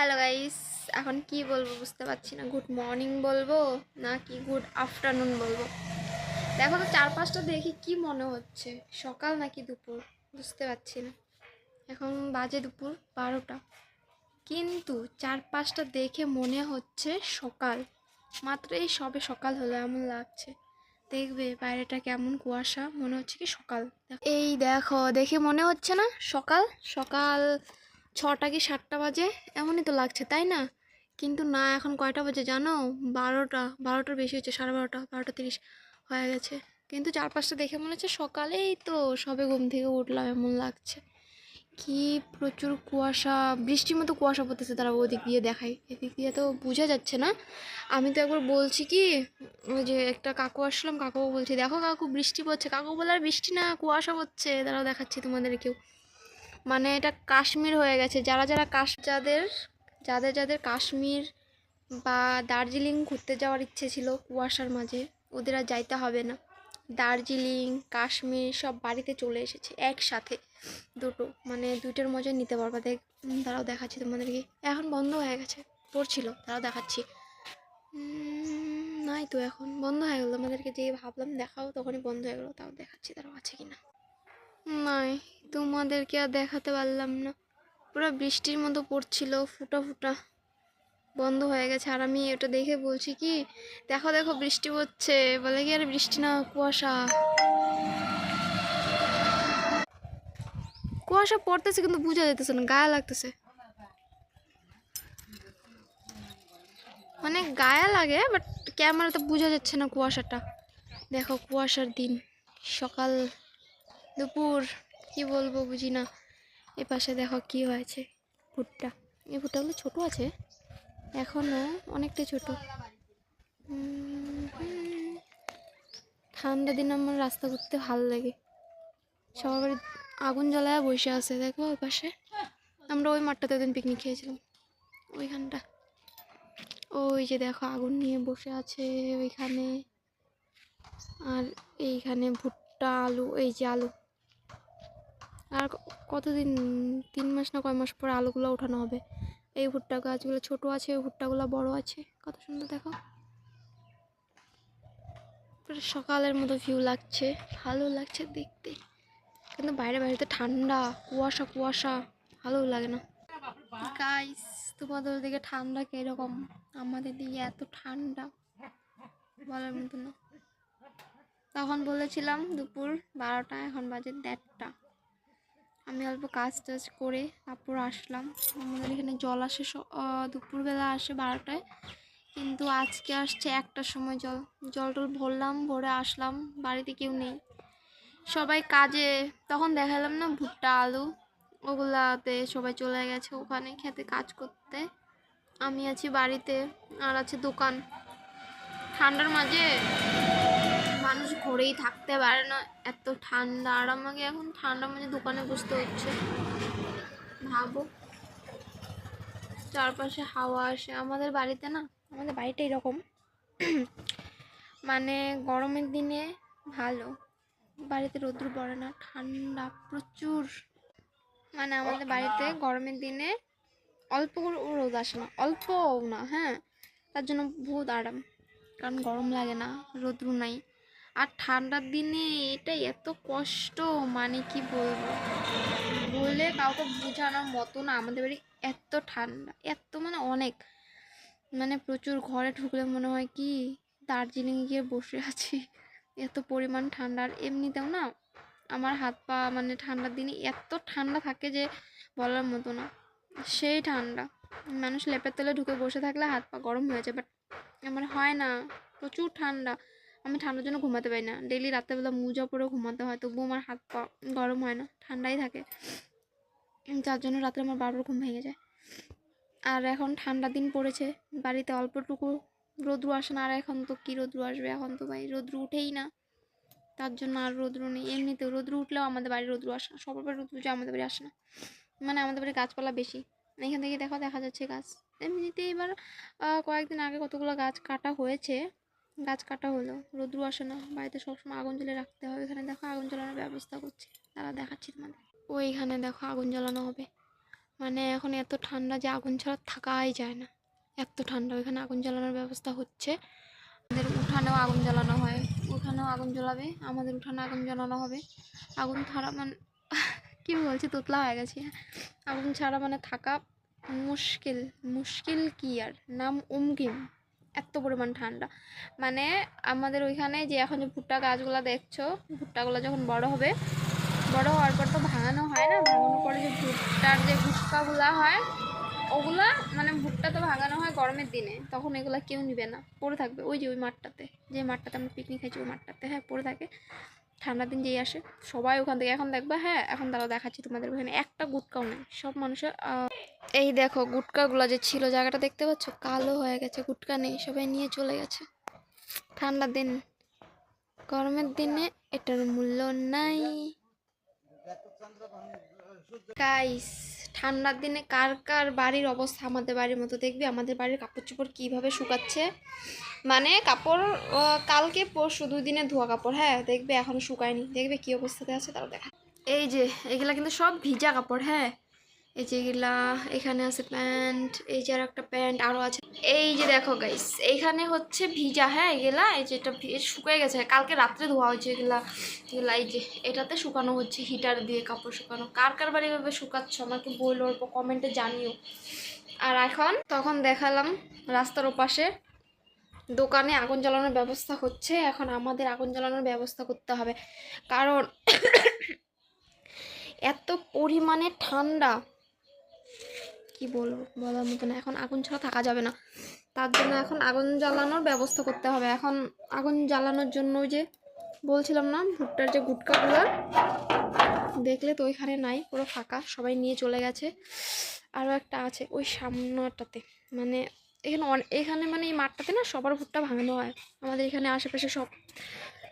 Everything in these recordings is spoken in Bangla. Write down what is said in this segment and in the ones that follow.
হ্যালো গাইস এখন কি বলব বুঝতে পারছি না। গুড মর্নিং বলব না কি গুড আফটারনুন বলব? দেখো তো চার পাঁচটা দেখি কি মনে হচ্ছে? সকাল নাকি দুপুর? বুঝতে পারছি না। এখন বাজে দুপুর, বারোটা। কিন্তু চার পাঁচটা দেখে মনে হচ্ছে সকাল। মাত্র এই সবে সকাল হলো, এমন লাগছে। দেখবে বাইরেটা কেমন কুয়াশা, মনে হচ্ছে কি সকাল। এই দেখো, দেখে মনে হচ্ছে না? সকাল? সকাল ছটা কি সাতটা বাজে? এমনই তো লাগছে, তাই না? কিন্তু না, এখন কয়টা বাজে জানো? বারোটা, বারোটার বেশি হচ্ছে সাড়ে বারোটা বারোটা তিরিশ হয়ে গেছে। কিন্তু চারপাশটা দেখে মনে হচ্ছে সকালেই তো সবে ঘুম থেকে উঠলাম, এমন লাগছে। কি প্রচুর কুয়াশা, বৃষ্টির মতো কুয়াশা পড়তেছে তারা ওদিক দিয়ে দেখায় এদিক দিয়ে তো বোঝা যাচ্ছে না। আমি তো একবার বলছি কি, ওই যে একটা কাকু আসলাম কাকু বলছি, দেখো কাকু, বৃষ্টি পড়ছে। কাকু বলে, আর বৃষ্টি না, কুয়াশা পড়ছে। তারাও দেখাচ্ছি তোমাদের কেউ। মানে এটা কাশ্মীর হয়ে গেছে। যারা যারা কাশ যাদের যাদের যাদের কাশ্মীর বা দার্জিলিং ঘুরতে যাওয়ার ইচ্ছে ছিল কুয়াশার মাঝে, ওদের আর যাইতে হবে না। দার্জিলিং, কাশ্মীর সব বাড়িতে চলে এসেছে একসাথে দুটো। মানে দুইটার মজা নিতে পারবা। দেখ তারাও দেখাচ্ছি তোমাদেরকে। এখন বন্ধ হয়ে গেছে। পড়ছিল। তারাও দেখাচ্ছি। নাই তো এখন। বন্ধ হয়ে গেলো। আমাদেরকে যে ভাবলাম দেখাও, তখনই বন্ধ হয়ে গেলো। তাও দেখাচ্ছি। তারাও আছে কি না নাই। তোমাদেরকে আর দেখাতে পারলাম না। পুরো বৃষ্টির মতো পড়ছিল, ফুটা ফুটা। বন্ধ হয়ে গেছে। আর আমি ওটা দেখে বলছি কি, দেখো দেখো, বৃষ্টি পড়ছে। বলে কি, আর, বৃষ্টি না, কুয়াশা। কুয়াশা পড়তেছে কিন্তু বোঝা যেতেছে না, গায়ে লাগতেছে। মানে গায়ে লাগে বাট ক্যামেরাতে বোঝা যাচ্ছে না কুয়াশাটা। দেখো, কুয়াশার দিন। সকাল দুপুর। কি বলব বুঝি না। এ পাশে দেখো কি হয়েছে ভুট্টা এই ভুট্টাগুলো ছোট আছে এখনও অনেকটা ছোট। ঠান্ডা দিন আমার রাস্তা ঘুরতে ভালো লাগে। সবার আগুন জ্বালায় বসে আছে, দেখো ওই পাশে। আমরা ওই মাঠটাতে ওদিন পিকনিক খেয়েছিলাম। ওইখানটা। ওই যে দেখো আগুন নিয়ে বসে আছে ওইখানে। আর এইখানে ভুট্টা, আলু, এই যে আলু। আর কতদিন? তিন মাস না কয় মাস পরে আলুগুলো ওঠানো হবে। এই ভুট্টা গাছগুলো ছোট আছে, ওই ভুট্টাগুলো বড় আছে। কত সুন্দর দেখো। সকালের মতো ভিউ লাগছে। ভালো লাগছে দেখতে। কিন্তু বাইরে বাইরে তো ঠান্ডা, কুয়াশা কুয়াশা। ভালো লাগে না। গাইস তোমাদের দিকে ঠান্ডা কীরকম? আমাদের দিকে এত ঠান্ডা। বলার মতো না। তখন বলেছিলাম দুপুর বারোটা, এখন বাজে দেড়টা। আমি অল্প কাজ টাজ করে তারপর আসলাম। আমাদের এখানে জল আসে দুপুরবেলা আসে বারোটায়। কিন্তু আজকে আসছে একটার সময় জল। জল টল ভরলাম, ভরে আসলাম, বাড়িতে কেউ নেই। সবাই কাজে, তখন দেখালাম না ভুট্টা, আলু, ওগুলাতে সবাই চলে গেছে ওখানে খেতে কাজ করতে। আমি আছি বাড়িতে, আর আছে দোকান। ঠান্ডার মাঝে ঘরেই থাকতে পারে না। এত ঠান্ডা। আর আমাকে এখন ঠান্ডার মাঝে দোকানে বসতে হচ্ছে। ভাবো। চারপাশে হাওয়া আসে। আমাদের বাড়িতে না, আমাদের বাড়িটা এরকম। মানে গরমের দিনে ভালো। বাড়িতে রোদ্র পড়ে না, ঠান্ডা প্রচুর। মানে আমাদের বাড়িতে গরমের দিনে অল্প রোদ আসে না। অল্পও না হ্যাঁ। তার জন্য বহুত আরাম। কারণ গরম লাগে না, রোদ্র নাই। আর ঠান্ডার দিনে এটা এত কষ্ট মানে কি বলব? বলে কাউকে বোঝানোর মতো না। আমাদের বাড়ি এত ঠান্ডা, এত মানে অনেক। মানে প্রচুর ঘরে ঢুকলে মনে হয় কি, দার্জিলিংয়ে গিয়ে বসে আছি। এত পরিমাণ ঠান্ডা। আর এমনিতেও না, আমার হাত পা মানে ঠান্ডার দিনে এত ঠান্ডা থাকে যে বলার মতো না। সেই ঠান্ডা। মানুষ লেপের তলে ঢুকে বসে থাকলে হাত পা গরম হয়ে যায় বাট আমার হয় না। প্রচুর ঠান্ডা। আমি ঠান্ডার জন্য ঘুমাতে পারি না। ডেলি রাত্রেবেলা মোজা পরে ঘুমাতে হয়, তবুও আমার হাত পা গরম হয় না, ঠান্ডাই থাকে। যার জন্য রাত্রে আমার বারবার ঘুম ভেঙে যায়। আর এখন ঠান্ডা দিন পড়েছে, বাড়িতে অল্পটুকু রোদ্রু আসে না, আর এখন তো কী রোদ্রু আসবে? এখন তো ভাই রোদ্রু উঠেই না। তার জন্য আর রোদ্রু নেই। এমনিতেও রোদ্রু উঠলেও আমাদের বাড়ি রোদ্রু আসে না, সবার বাড়ি রোদ্রু যে আমাদের বাড়ি আসে না। মানে আমাদের বাড়ি গাছপালা বেশি। এখান থেকে দেখো, দেখা যাচ্ছে গাছ। এমনিতে এবার কয়েকদিন আগে কতগুলো গাছ কাটা হয়েছে। গাছ কাটা হলো, রোদ্রু আসে না, বাড়িতে সবসময় আগুন জ্বলে রাখতে হবে। এখানে দেখো আগুন জ্বালানোর ব্যবস্থা করছে। তারা দেখাচ্ছি তোমাদের। ও ওইখানে দেখো আগুন জ্বালানো হবে। মানে এখন এত ঠান্ডা যে আগুন ছাড়া থাকাই যায় না। এত ঠান্ডা, ওইখানে আগুন জ্বালানোর ব্যবস্থা হচ্ছে। আমাদের উঠানেও আগুন জ্বালানো হয়। উঠানেও আগুন জ্বালাবে, আমাদের উঠানে আগুন জ্বালানো হবে। আগুন ছাড়া মানে কী বলছি, তোতলা হয়ে গেছে। আগুন ছাড়া মানে থাকা মুশকিল। মুশকিল কি আর? নাম উমকিম। এত পরিমাণ ঠান্ডা। মানে আমাদের ওইখানে যে এখন যে ভুট্টা গাছগুলো দেখছ, ভুট্টাগুলো যখন বড় হবে, বড় হওয়ার পর তো ভাঙানো হয় না? ভাঙানোর পরে যে ভুট্টার যে ভুট্টাগুলো হয়, ওগুলো মানে ভুট্টা তো ভাঙানো হয় গরমের দিনে, তখন এগুলা কেউ নিবে না। পড়ে থাকবে ওই যে ওই মাঠটাতে, যে মাঠটাতে আমরা পিকনিক খাইছি ওই মাঠটাতে হ্যাঁ পড়ে থাকে। ঠান্ডার দিন যেই আসে, সবাই ওখান থেকে এখন দেখবা হ্যাঁ এখন তারা দেখাচ্ছি তোমাদের ওখানে। একটা গুটকাও নেই, সব মানুষের এই দেখো গুটকাগুলো যে ছিল, জায়গাটা দেখতে পাচ্ছ? কালো হয়ে গেছে, গুটকা নেই, সবাই নিয়ে চলে গেছে। ঠান্ডার দিন, গরমের দিনে এটার মূল্য নাই। গাইস ঠান্ডার দিনে কার কার বাড়ির অবস্থা আমাদের বাড়ির মতো দেখবি? আমাদের বাড়ির কাপড় চোপড় কীভাবে শুকাচ্ছে? মানে কাপড় কালকে পরশু দুই দিনে ধোয়া কাপড় হ্যাঁ? দেখবে এখনও শুকায়নি। দেখবে কী অবস্থাতে আছে তাও দেখা। এই যে, এগুলা কিন্তু সব ভিজা কাপড় হ্যাঁ? এই যে এগুলা এখানে আছে প্যান্ট, এই যে আর একটা প্যান্ট আরও আছে। এই যে দেখো গাইস এইখানে হচ্ছে ভিজা হ্যাঁ এগুলা, এই যে এটা শুকিয়ে গেছে। কালকে রাত্রে ধোয়া হয়েছে এগুলা এগুলা, এই যে এটাতে শুকানো হচ্ছে হিটার দিয়ে কাপড় শুকানো। কার কার বাড়ি এভাবে শুকাচ্ছ আমাকে বলল অল্প কমেন্টে জানিও। আর এখন তখন দেখালাম রাস্তার ওপাশে দোকানে আগুন জ্বালানোর ব্যবস্থা হচ্ছে। এখন আমাদের আগুন জ্বালানোর ব্যবস্থা করতে হবে। কারণ এত পরিমাণে ঠান্ডা। কি বলব বলার মতো না। এখন আগুন ছাড়া থাকা যাবে না। তার জন্য এখন আগুন জ্বালানোর ব্যবস্থা করতে হবে। এখন আগুন জ্বালানোর জন্য ওই যে বলছিলাম না, ভুট্টার যে গুটকাগুলো, দেখলে তো ওইখানে নাই, পুরো ফাঁকা, সবাই নিয়ে চলে গেছে। আরও একটা আছে ওই সামনেটাতে। মানে এখানে এখানে মানে এই মাঠটাতে না সবার ভুট্টা ভাঙানো হয়। আমাদের এখানে আশেপাশে সব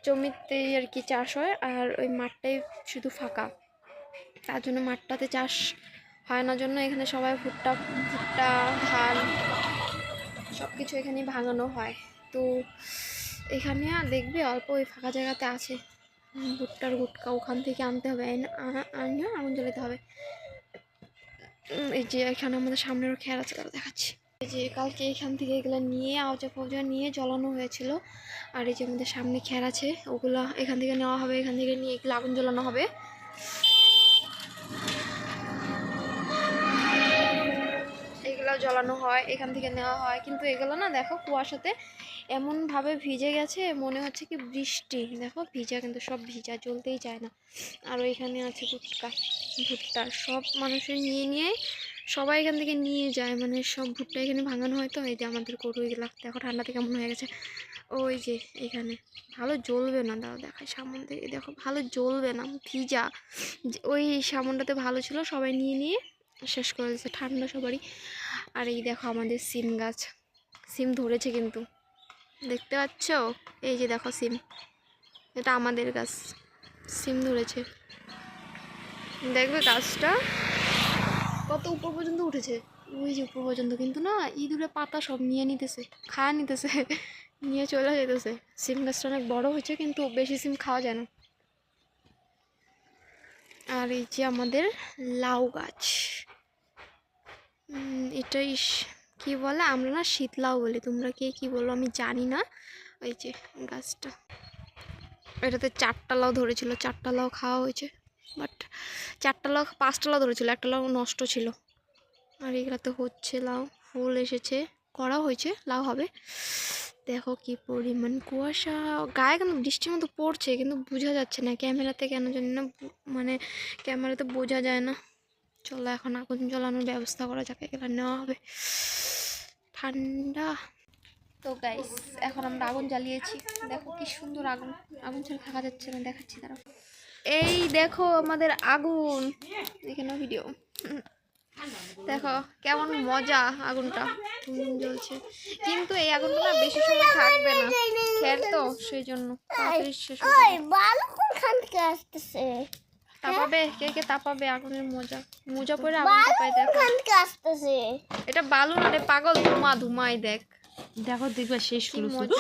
জমিতে আর কি চাষ হয়, আর ওই মাঠটাই শুধু ফাঁকা। তার জন্য মাঠটাতে চাষ হয় না জন্য এখানে সবাই ভুট্টা ভুট্টা, ধান সব কিছু এখানে ভাঙানো হয়। তো এখানে দেখবে অল্প ওই ফাঁকা জায়গাতে আছে। ভুট্টার গুটকা ওখান থেকে আনতে হবে। আনা- আগুন জ্বালাতে হবে। এই যে এখানে আমাদের সামনেরও খেয়াল আছে তারা দেখাচ্ছি। এই যে কালকে এখান থেকে এগুলো নিয়ে আওজা ফৌজা নিয়ে জ্বালানো হয়েছিল। আর এই যে আমাদের সামনে খেয়াল আছে, ওগুলো এখান থেকে নেওয়া হবে, এখান থেকে নিয়ে এগুলো আগুন জ্বালানো হবে। জ্বালানো হয়, এখান থেকে নেওয়া হয়। কিন্তু এগুলো না দেখো কুয়াশাতে এমনভাবে ভিজে গেছে, মনে হচ্ছে কি বৃষ্টি। দেখো ভিজা, কিন্তু সব ভিজা, জ্বলতেই চায় না। আর এখানে আছে ভুট্টা ভুট্টা। সব মানুষের নিয়ে নিয়ে সবাই এখান থেকে নিয়ে যায়। মানে সব ভুট্টা এখানে ভাঙানো হয় তো, এই যে আমাদের গরু এগুলা। দেখো ঠান্ডাতে কেমন হয়ে গেছে। ওই যে এখানে। ভালো জ্বলবে না, দাও দেখায় সামন থেকে। দেখো ভালো জ্বলবে না, ভিজা। ওই সামনটাতে ভালো ছিল, সবাই নিয়ে নিয়ে শেষ করে দিয়েছে। ঠান্ডা সবারই। আর এই দেখো আমাদের সিম গাছ। সিম ধরেছে কিন্তু। দেখতে পাচ্ছ? এই যে দেখো সিম। এটা আমাদের গাছ। সিম ধরেছে। দেখবে গাছটা? কত উপর পর্যন্ত উঠেছে? ওই যে উপর পর্যন্ত কিন্তু না, ইঁদুরে পাতা সব নিয়ে নিতেছে, খাওয়া নিতেছে, নিয়ে চলে যেতেছে। সিম গাছটা অনেক বড় হয়েছে কিন্তু বেশি সিম খাওয়া যায় না। আর এই যে আমাদের লাউ গাছ। এটাই কি বলে? আমরা না শীতলাউ বলি। তোমরা কে কি বলো? আমি জানি না। ওই যে গাছটা। এটাতে চারটা লাউ ধরেছিল। চারটা খাওয়া হয়েছে। বাট চারটা লাউ পাঁচটা লাউ ধরেছিল। একটা লাউ নষ্ট ছিল। আর এগুলাতে হচ্ছে লাউ। ফুল এসেছে। করা হয়েছে। লাউ হবে। দেখো কি পরিমাণ কুয়াশা। গায়ে কিন্তু বৃষ্টির মতো পড়ছে, কিন্তু বোঝা যাচ্ছে না। ক্যামেরাতে কেন জানি না। মানে ক্যামেরাতে বোঝা যায় না। চলো এখন আগুন জ্বালানোর ব্যবস্থা করা যাক এগুলো নেওয়া হবে। ঠান্ডা। তো গাইস এখন আমরা আগুন জ্বালিয়েছি। দেখো কি সুন্দর আগুন। আগুন ছাড়া থাকা যাচ্ছে না, দেখাচ্ছি তারা এই দেখো আমাদের আগুন। এখানে ভিডিও দেখো, কেমন মজা আগুনটা। জ্বলছে। কিন্তু এই আগুনটা বেশি সময় থাকবে না। খের তো, সেই জন্য। শেষ তাপাবে কে কে তাপাবে আগুনের মজা। মোজা পরে আগুন দেখো। এটা বালু না রে পাগল ধুমা ধুমাই দেখ। দেখো দেখবে শেষ মজা।